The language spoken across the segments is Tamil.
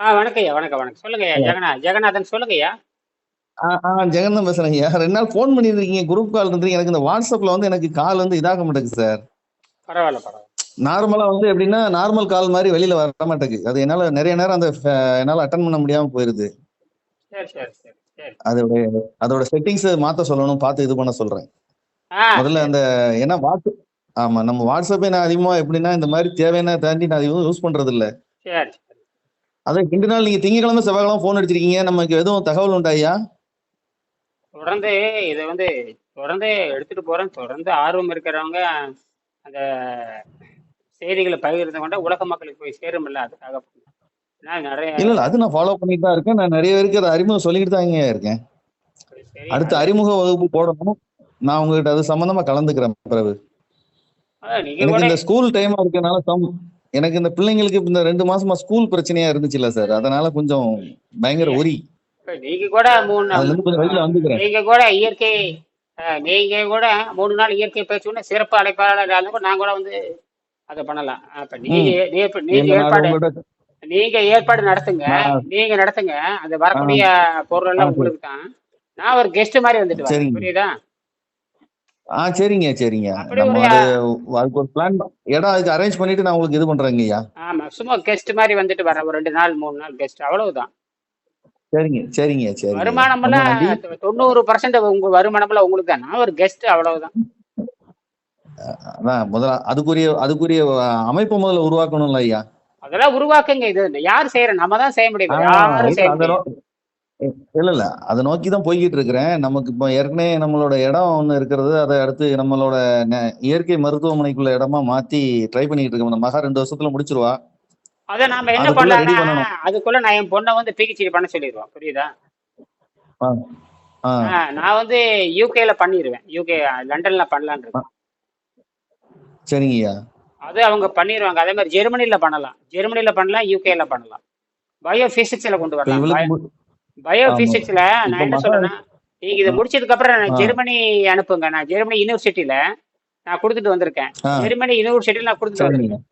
ஆ வணக்கம்ய்யா வணக்கம் வணக்கம். சொல்லுங்கய்யா ஜெகநா ஜெகநாதன் சொல்லுங்கய்யா. ஜெகன் தான் பேசுறேன் ஐயா ரெண்டு நாள் ஃபோன் பண்ணியிருக்கீங்க குரூப் கால் இருந்தீங்க எனக்கு இந்த வாட்ஸ்அப்ல வந்து எனக்கு கால் வந்து இதாக மாட்டேங்குது சார் பரவாயில்ல பரவாயில்ல. நார்மலா வந்து எப்படின்னா நார்மல் கால் மாதிரி வெளியில வர மாட்டேங்குது. அது என்னால நிறைய நேரம் அந்த என்னால அட்டன் பண்ண முடியாம போயிருது. அதோட அதோட செட்டிங்ஸ் மாத்த சொல்லணும் பார்த்து இது பண்ண சொல்றேன். முதல்ல அந்த ஏன்னா வாட்ஸ்அப் ஆமா நம்ம வாட்ஸ்அப்பே நான் அதிகமா எப்படின்னா இந்த மாதிரி தேவையான தாண்டி நான் யூஸ் பண்றது இல்ல சரி சரி அதை ரெண்டு நாள் நீங்க திங்கக்கிழமை செவ்வாய்க்கிழமை ஃபோன் அடிச்சிருக்கீங்க. நமக்கு எதுவும் தகவல் உண்டா ஐயா? தொடர்ந்து இதை வந்து தொடர்ந்து எடுத்துட்டு போறேன். தொடர்ந்து ஆர்வம் இருக்கிறவங்க அந்த செய்திகளை பகிர்ந்து கொண்ட உலக மக்களுக்கு போய் சேருமில்ல அதுக்காக நான் நிறைய இல்ல இல்ல அது நான் ஃபாலோ பண்ணிட்டு தான் இருக்கேன். நான் நிறைய பேருக்கு அதை அறிமுகம் சொல்லிக்கிட்டு தான் இருக்கேன். அடுத்த அறிமுக வகுப்பு போடணும். நான் உங்ககிட்ட அது சம்பந்தமா கலந்துக்கிறேன் பிறகு அதான் இந்த ஸ்கூல் டைமா இருக்கனால எனக்கு இந்த பிள்ளைங்களுக்கு இந்த ரெண்டு மாசமா ஸ்கூல் பிரச்சனையா இருந்துச்சுல்ல சார் அதனால கொஞ்சம் பயங்கர ஒரி நீங்க கூட மூணு நீங்க கூட இயற்கை நீங்க கூட மூணு நாள் இயற்கை பேச்சு சிறப்பு அழைப்பாளர் நான் கூட வந்து அதை பண்ணலாம். அப்ப நீங்க நீங்க ஏற்பாடு நீங்க ஏற்பாடு நடத்துங்க. நீங்க நடத்துங்க. அந்த வரக்கூடிய பொருள் எல்லாம். உங்களுக்கு தான். நான் ஒரு கெஸ்ட் மாதிரி வந்துட்டு வரேன். புரியுதா? ஆ சரிங்க சரிங்க. நம்ம அதுக்கு ஒரு பிளான் இடம் அதுக்கு அரேஞ்ச் பண்ணிட்டு நான் உங்களுக்கு இது பண்றேங்க ஐயா. ஆமா சும்மா கெஸ்ட் மாதிரி வந்துட்டு வரேன் ஒரு ரெண்டு நாள் மூணு நாள் கெஸ்ட் அவ்வளவுதான். சரிங்க சரிங்க சரிங்க. வருமானம் எல்லாம் தொண்ணூறு பர்சன்ட் உங்க வருமானம் எல்லாம் உங்களுக்கு தான். நான் ஒரு கெஸ்ட் அவ்வளவுதான். அதான் முதல்ல அதுக்குரிய அதுக்குரிய அமைப்பை முதல்ல உருவாக்கணும்ல ஐயா. அதெல்லாம் உருவாக்குங்க இது யார் செய்யற? நம்ம தான் செய்ய முடியும். யாரும் செய்ய இல்ல இல்ல அதை நோக்கி தான் போய்கிட்டு இருக்கிறேன் நமக்கு இப்போ ஏற்கனவே நம்மளோட இடம் ஒண்ணு இருக்கிறது. அதை அடுத்து நம்மளோட நெ- இயற்கை மருத்துவமனைக்குள்ள இடமா மாத்தி ட்ரை பண்ணிட்டு இருக்கோம். மகா ரெண்டு வருஷத்துல முடிச்சிருவா. அதை நாம என்ன அதுக்குள்ள ரெடி பண்ணலாம்னா பண்ணணும். அதுக்குள்ள நான் என் பொண்ணை வந்து பிஹெச்டி பண்ண சொல்லிடுவேன். புரியுதா? ஆ ஆ. ஆ, நான் வந்து யூகேல பண்ணிடுவேன் யூகே லண்டன்ல பண்ணலான்னு இருக்கேன். சரிங்க ஐயா அது அவங்க பண்ணிடுவாங்க அதே மாதிரி ஜெர்மனில பண்ணலாம். ஜெர்மனில பண்ணலாம் யூகேல பண்ணலாம். பயோ பிசிக்ஸ்ல கொண்டு இப்ப வரலாம் இவளுக்கு மு- பயோ ஆமா. பிசிக்ஸ்ல நான் என்ன சொல்றேன்னா நீங்க இதை முடிச்சதுக்கு அப்புறம். ஜெர்மனி அனுப்புங்க. நான் ஜெர்மனி யூனிவர்சிட்டியில நான் கொடுத்துட்டு வந்திருக்கேன். ஜெர்மனி யூனிவர்சிட்டியில நான் கொடுத்துட்டு வந்திருக்கேன்.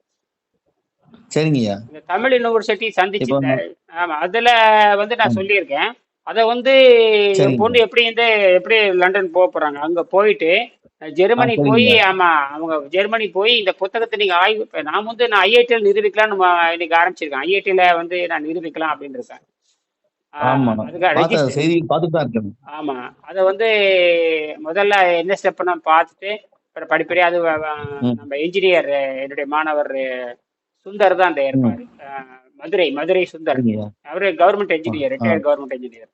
சரிங்க ஐயா இந்த தமிழ் யூனிவர்சிட்டி சந்திச்சு ஆமா அதுல வந்து நான். சொல்லியிருக்கேன். அதை வந்து பொண்ணு எப்படி இந்த எப்படி லண்டன் போக போறாங்க? அங்க போயிட்டு ஜெர்மனி போய் ஆமா அவங்க ஜெர்மனி போய் இந்த புத்தகத்தை நீங்க ஆய்வு நான் வந்து நான் ஐஐடியில் நிரூபிக்கலாம்னு இன்னைக்கு ஆரம்பிச்சிருக்கேன். ஐஐடியில வந்து நான் நிரூபிக்கலாம் அப்படின்னு இருக்கேன். ஆமா. அதுக்கு பார்த்த ரெஜிஸ்டர் செய்தி பார்த்துட்டு தான் இருக்கேன். ஆமா. அதை வந்து முதல்ல என்ன ஸ்டெப் நான் பார்த்துட்டு அப்புறம் படிப்படியாக அது நம்ம இன்ஜினியர் என்னுடைய மாணவர் சுந்தர் தான் அந்த ஏற்பாடு. மதுரை மதுரை சுந்தர். அவரு government engineer retired government engineer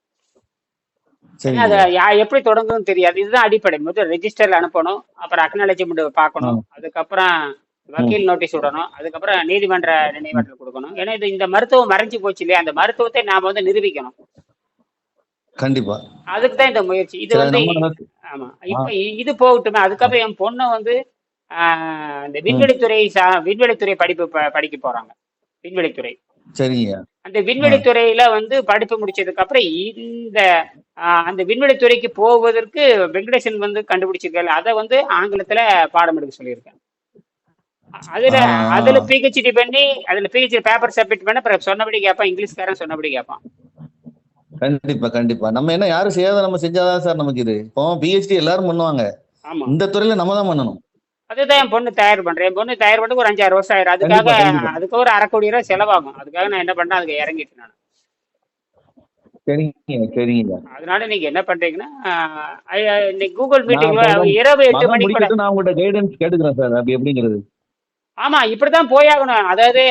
அதை எப்படி தொடங்குதுன்னு தெரியாது. இதுதான் அடிப்படை. முதல் ரெஜிஸ்டர்ல அனுப்பணும் அப்புறம் அக்னாலஜ்மெண்ட் ஆ. பார்க்கணும் அதுக்கப்புறம் வக்கீல் நோட்டீஸ் விடணும். அதுக்கப்புறம் நீதிமன்ற நினைவாற்றல் கொடுக்கணும். ஏன்னா இது இந்த மருத்துவம் மறைஞ்சு போச்சு இல்லையா? அந்த மருத்துவத்தை நாம வந்து நிரூபிக்கணும். கண்டிப்பா. அதுக்கு தான் இந்த முயற்சி. இது வந்து ஆமா. இப்ப இது போகட்டுமே. அதுக்கப்புறம் என் பொண்ணை வந்து இந்த விண்வெளித்துறை விண்வெளித்துறை படிப்பு படிக்க போறாங்க. விண்வெளித்துறை. சரிங்க. அந்த விண்வெளித்துறையில வந்து படிப்பு முடிச்சதுக்கு அப்புறம் இந்த அந்த விண்வெளித்துறைக்கு போவதற்கு வெங்கடேசன் வந்து கண்டுபிடிச்சிருக்காரு. அதை வந்து ஆங்கிலத்துல பாடம் எடுக்க சொல்லியிருக்கேன் அதுல அதுல பிஹெச்டி பண்ணி அதுல பிஹெச்டி பேப்பர் சப்மிட் பண்ண அப்புறம் சொன்னபடி கேட்பான் இங்கிலீஷ்காரன் சொன்னபடி கேட்பான் கண்டிப்பா கண்டிப்பா. நம்ம என்ன யாரும் செய்யாத நம்ம செஞ்சாதான் சார் நமக்கு இது? இப்போ பிஹெச்டி எல்லாரும் பண்ணுவாங்க. ஆமா. இந்த துறையில நம்ம தான் பண்ணணும். அதுதான் என் பொண்ணு தயார் பண்றேன். என் பொண்ணு தயார் பண்ணி ஒரு அஞ்சாறு வருஷம் ஆயிரும். அதுக்காக அதுக்கு ஒரு அரை கோடி ரூபாய் செலவாகும். அதுக்காக நான் என்ன பண்ணேன் அதுக்கு இறங்கிட்டேன் நான். அதனால நீங்க என்ன பண்றீங்கன்னா இன்னைக்கு கூகுள் மீட்டிங்ல இரவு எட்டு மணிக்கு நான் உங்கள்கிட்ட கைடன்ஸ் கேட்டுக்கிறேன் சார். அப்படி எப்படிங்கிறது? ஆமா இப்படித்தான் போயாகணும். அதாவது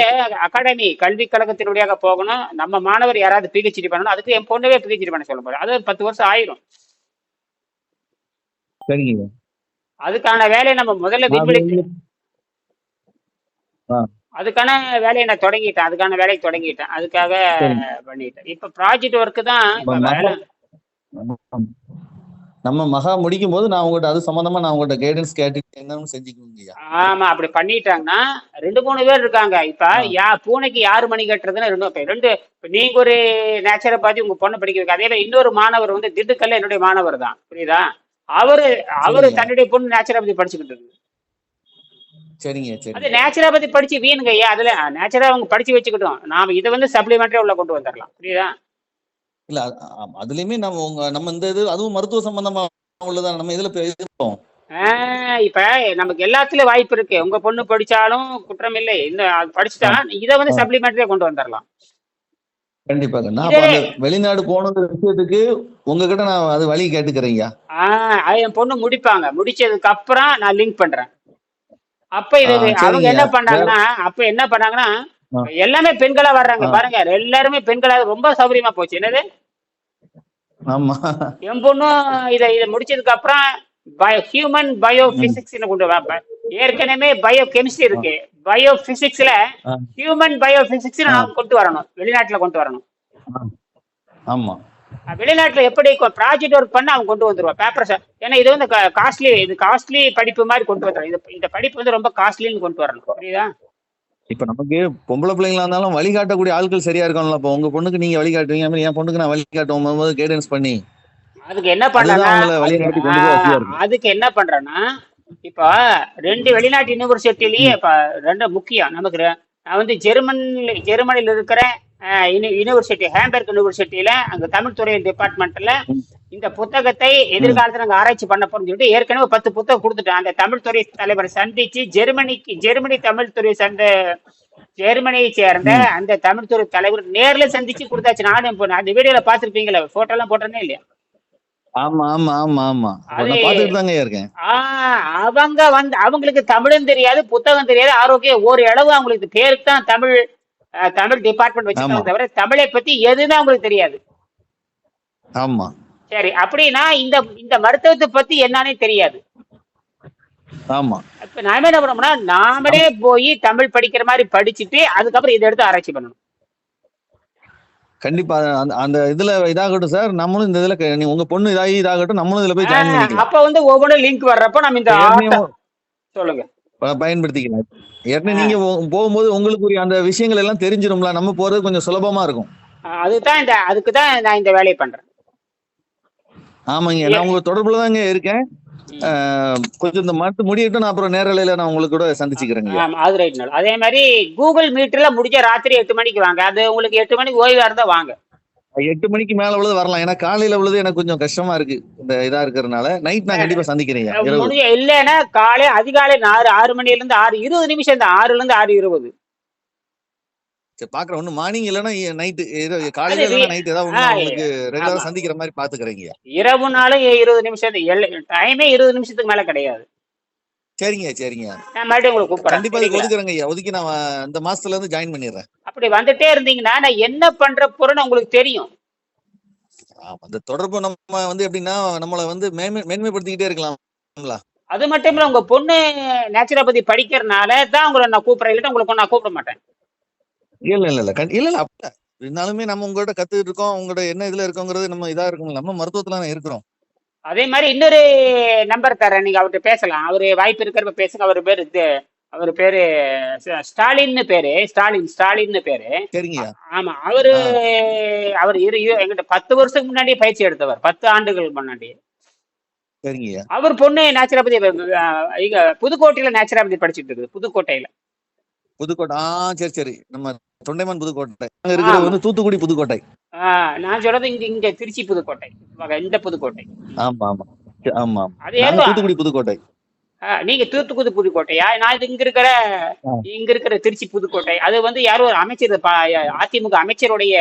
அகாடமி கல்வி கழகத்தினுடையாக போகணும். நம்ம மாணவர் யாராவது பிஹெச்டி பண்ணணும். அதுக்கு என் பொண்ணவே பிஹெச்டி பண்ண சொல்ல போறேன் அது ஒரு பத்து வருஷம் ஆயிரும். சரிங்க. அதுக்கான வேலையை நம்ம முதல்ல விண்வெளி அதுக்கான வேலையை நான் தொடங்கிட்டேன். அதுக்கான வேலையை தொடங்கிட்டேன். அதுக்காக பண்ணிட்டேன். இப்ப ப்ராஜெக்ட் ஒர்க்கு தான் இப்போ இப்ப வேலை மகா நம்ம மகா முடிக்கும் போது நான் உங்கள்கிட்ட அது சம்பந்தமா நான் உங்கள்கிட்ட கைடன்ஸ் கேட்டு என்னன்னு செஞ்சுக்குவீங்க ஆமா அப்படி பண்ணிட்டாங்கன்னா ரெண்டு மூணு பேர் இருக்காங்க. இப்ப யா பூனைக்கு யாரு மணி கட்டுறதுன்னு ரெண்டு ரெண்டு நீங்க ஒரு நேச்சரை பார்த்து உங்க பொண்ணை படிக்க வைக்க அதே மாதிரி இன்னொரு மாணவர் வந்து திண்டுக்கல்ல என்னுடைய மாணவர் தான். புரியுதா? அவரு அவரு தன்னுடைய பொண்ணு நேச்சரை பத்தி படிச்சுக்கிட்டு இருக்கு. சரிங்க அது சரிங்க நேச்சுரோபதி படிச்சு வீணுங்க ஐயா அதுல நேச்சுரா அவங்க படிச்சு வச்சுக்கிட்டோம். நாம இதை வந்து சப்ளிமெண்டரி உள்ள கொண்டு வந்துடலாம் புரியுதா? இல்ல அதுலயுமே நம்ம உங்க நம்ம இந்த இது அதுவும் மருத்துவ சம்பந்தமா உள்ளதான் நம்ம இதுல இருக்கோம் இப்ப நமக்கு எல்லாத்துலயும் வாய்ப்பு இருக்கு. உங்க பொண்ணு படிச்சாலும் குற்றம் இல்லை. இந்த அது படிச்சுட்டா இதை வந்து ஆ. சப்ளிமெண்டரியா கொண்டு வந்துடலாம் கண்டிப்பாக. நான் வெளிநாடு போனது விஷயத்துக்கு உங்ககிட்ட நான் அது வழி கேட்டுக்கிறேங்க என் பொண்ணு முடிப்பாங்க. முடிச்சதுக்கு அப்புறம் நான் லிங்க் பண்றேன். அப்ப இது. அவங்க என்ன பண்ணாங்கன்னா அப்ப என்ன பண்ணாங்கன்னா. எல்லாமே பெண்களா வர்றாங்க. பாருங்க எல்லாருமே பெண்களா ரொம்ப சௌகரியமா போச்சு. என்னது? ஆமா. என் பொண்ணும் இதை இதை முடிச்சதுக்கு அப்புறம் பயோ ஹியூமன் பயோ பிசிக்ஸ் கொண்டு ஏற்கனவே பயோ கெமிஸ்ட்ரி இருக்கு பயோ பிசிக்ஸ்ல. Human biophysics. நான் கொண்டு வரணும். வெளிநாட்டுல கொண்டு வரணும். ஆமா. வெளிநாட்டுல எப்படி ப்ராஜெக்ட் ஒர்க் பண்ண அவங்க கொண்டு வந்துருவான். பேப்பர்ஸ் ஏன்னா இது வந்து காஸ்ட்லி இது காஸ்ட்லி படிப்பு மாதிரி கொண்டு வந்துடும் இந்த படிப்பு வந்து ரொம்ப காஸ்ட்லின்னு கொண்டு வரணும். புரியுதா? இப்ப நமக்கு பொம்பளை பிள்ளைங்களா இருந்தாலும் வழிகாட்டக்கூடிய ஆட்கள் சரியா இருக்கணும்ல அப்ப உங்க பொண்ணுக்கு நீங்க வழிகாட்டுவீங்க. என் பொண்ணுக்கு நான் வழிகாட்டுவோம். போது கைடன்ஸ் பண்ணி. அதுக்கு என்ன பண்றேன்னா. அதுக்கு என்ன பண்றேன்னா இப்போ ரெண்டு வெளிநாட்டு யூனிவர்சிட்டிலயே இப்ப ரெண்டு முக்கியம். நமக்கு நான் வந்து ஜெர்மன் ஜெர்மனில இருக்கிற யூனிவர்சிட்டி ஹேம்பர்க் யூனிவர்சிட்டியில அங்க தமிழ் துறை டிபார்ட்மெண்ட்ல இந்த புத்தகத்தை எதிர்காலத்துல நாங்க ஆராய்ச்சி பண்ண போறோம்னு சொல்லிட்டு ஏற்கனவே பத்து புத்தகம் கொடுத்துட்டேன் அந்த தமிழ் துறை தலைவரை சந்திச்சு ஜெர்மனிக்கு ஜெர்மனி தமிழ் துறை சேர்ந்த ஜெர்மனியை சேர்ந்த அந்த தமிழ் துறை தலைவர் நேர்ல சந்திச்சு கொடுத்தாச்சு. நானும் அந்த வீடியோல பாத்திருப்பீங்களா போட்டோ எல்லாம் போட்டேனே இல்லையா? ஆமா ஆமா ஆமா ஆமா. அவங்க வந்து அவங்களுக்கு தமிழும் தெரியாது புத்தகம் தெரியாது ஆரோக்கியம் ஒரு அளவு அவங்களுக்கு பேருக்கு தான் தமிழ் தமிழ் டிபார்ட்மெண்ட் வச்சிருக்காங்க. தவிர தமிழை பத்தி எதுவுமே அவங்களுக்கு தெரியாது. ஆமா. சரி அப்படின்னா இந்த இந்த மருத்துவத்தை பத்தி என்னன்னே தெரியாது. ஆமா. இப்ப நாம என்ன பண்ணோம்னா நாமளே போய் தமிழ் படிக்கிற மாதிரி படிச்சுட்டு அதுக்கப்புறம் இதை எடுத்து ஆராய்ச்சி பண்ணணும். கண்டிப்பா அந்த அந்த இதுல இதாகட்டும் சார் நம்மளும் இந்த இதுல நீ- உங்க பொண்ணு இதாகி இதாகட்டும் நம்மளும் இதுல போய் ஜாயின் ஆஹ், பண்ணிக்கலாம். அப்ப வந்து ஒவ்வொன்றும் லிங்க் வர்றப்ப நம்ம இந்த சொல்லுங்க. பயன்படுத்திக்கலாம். ஏற்கனவே நீங்க போகும்போது உங்களுக்கு அந்த விஷயங்கள் எல்லாம் தெரிஞ்சிரும்ல நம்ம போறது கொஞ்சம் சுலபமா இருக்கும். அதுதான் இந்த அதுக்கு தான் நான் இந்த வேலையை பண்றேன். ஆமாங்க நான் உங்க தொடர்புல தாங்க இருக்கேன். கொஞ்சம் இந்த மட்டு முடியட்டும் நான் அப்புறம் நேரலையில நான் உங்களுக்கு கூட சந்திச்சுக்கிறேங்க. அது ரைட் அதே மாதிரி கூகுள் மீட்ல முடிஞ்ச ராத்திரி எட்டு மணிக்கு வாங்க. அது உங்களுக்கு எட்டு மணிக்கு ஓய்வா இருந்தா வாங்க. எட்டு மணிக்கு மேல உள்ளது வரலாம். ஏன்னா காலையில உள்ளது எனக்கு கொஞ்சம் கஷ்டமா இருக்கு. இந்த இதா இருக்கிறதுனால நைட் நான் கண்டிப்பா சந்திக்கிறேன் இரவு. இல்லைன்னா காலை அதிகாலை ஆறு ஆறு மணில இருந்து ஆறு இருபது நிமிஷம் தான் ஆறுல இருந்து ஆறு இருபது. பாக்குறேன். ஒண்ணு மார்னிங் இல்லைன்னா நைட்டு காலையில அது இல்லைன்னா நைட் ஏதாவது உங்களுக்கு ரெகுலரா. சந்திக்கிற மாதிரி பாத்துக்கிறேங்க இரவுனாலும் இருபது நிமிஷம். டைமே இருபது நிமிஷத்துக்கு மேல கிடையாது. சரிங்க சரிங்க. நான் மறுபடியும் உங்களுக்கு கூப்பிடுறேன். கண்டிப்பா? ஒதுக்குறேங்க ஐயா. ஒதுக்கி நான் இந்த மாசத்துல இருந்து ஜாயின் பண்ணிடுறேன். அப்படி வந்துட்டே இருந்தீங்கன்னா நான் என்ன பண்ற போறேன்னு உங்களுக்கு தெரியும். இந்த தொடர்பு நம்ம வந்து எப்படின்னா நம்மள வந்து மேன்மை மேன்மைப்படுத்திக்கிட்டே இருக்கலாம்ல. அது மட்டும் இல்ல உங்க பொண்ணு நேச்சுரோபதி படிக்கிறனால தான் உங்களை நான் கூப்பிடுறேன். இல்லைன்னா உங்களுக்கு நான் கூப்பிட மாட்டேன். இல்ல இல்ல இல்ல. இல்ல இல்ல. இருந்தாலுமே நம்ம உங்கள்ட்ட கத்துக்கிட்டு இருக்கோம். உங்களோட என்ன இதுல இருக்கோங்கிறது நம்ம இதா இருக்கும் நம்ம மருத்துவத்துல இருக்கிறோம். அதே மாதிரி இன்னொரு நம்பர் தரேன் நீங்க அவர்கிட்ட பேசலாம். அவரு வாய்ப்பு இருக்கிறப்ப பேசுங்க அவர் பேரு இது அவர் பேரு ஸ்ட- ஸ்டாலின்னு பேரு ஸ்டாலின் ஸ்டாலின்னு பேரு. ஆமா அவரு அவர் இரு எங்கிட்ட பத்து வருஷத்துக்கு முன்னாடி பயிற்சி எடுத்தவர் பத்து ஆண்டுகள் முன்னாடி அவர் பொண்ணு நேச்சுரோபதி புதுக்கோட்டையில நேச்சுரோபதி படிச்சுட்டு இருக்குது புதுக்கோட்டையில. புதுக்கோட்டை. ஆ சரி சரி. நம்ம தொண்டைமான் புதுக்கோட்டை. இருக்கிறது. வந்து தூத்துக்குடி புதுக்கோட்டை. நான் சொல்றது இங்க இங்க திருச்சி புதுக்கோட்டை. இந்த புதுக்கோட்டை. ஆமா ஆமா. ஆமா தூத்துக்குடி புதுக்கோட்டை. நீங்க தூத்துக்குடி புதுக்கோட்டையா? நான் இது இங்க இருக்கிற. இங்க இருக்கிற திருச்சி புதுக்கோட்டை. அது வந்து யாரோ ஒரு அமைச்சர் அதிமுக அமைச்சருடைய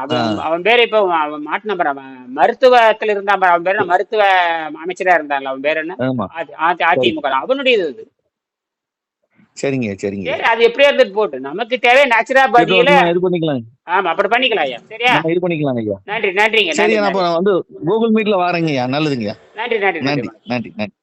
அவன் அவன் பேரு இப்போ மாட்டு நம்பர் அவன் மருத்துவத்துல இருந்தா பாரு, அவன் பேரு? மருத்துவ அமைச்சரா இருந்தான்ல அவன் பேர் என்ன? அதிமுக அவனுடைய இது சரிங்க சரிங்க. சரி அது எப்படியா இருந்துட்டு போட்டு. நமக்கு தேவை நேச்சுரா நான் இது பண்ணிக்கலாம் ஆமா அப்படி பண்ணிக்கலாம் ஐயா. சரியா? இது பண்ணிக்கலாம் ஐயா. நன்றி நன்றிங்க சரி நான் வந்து கூகுள் மீட்ல வாரேங்க ஐயா. நல்லதுங்கய்யா நன்றி நன்றி நன்றி. நன்றி நன்றி நன்றி.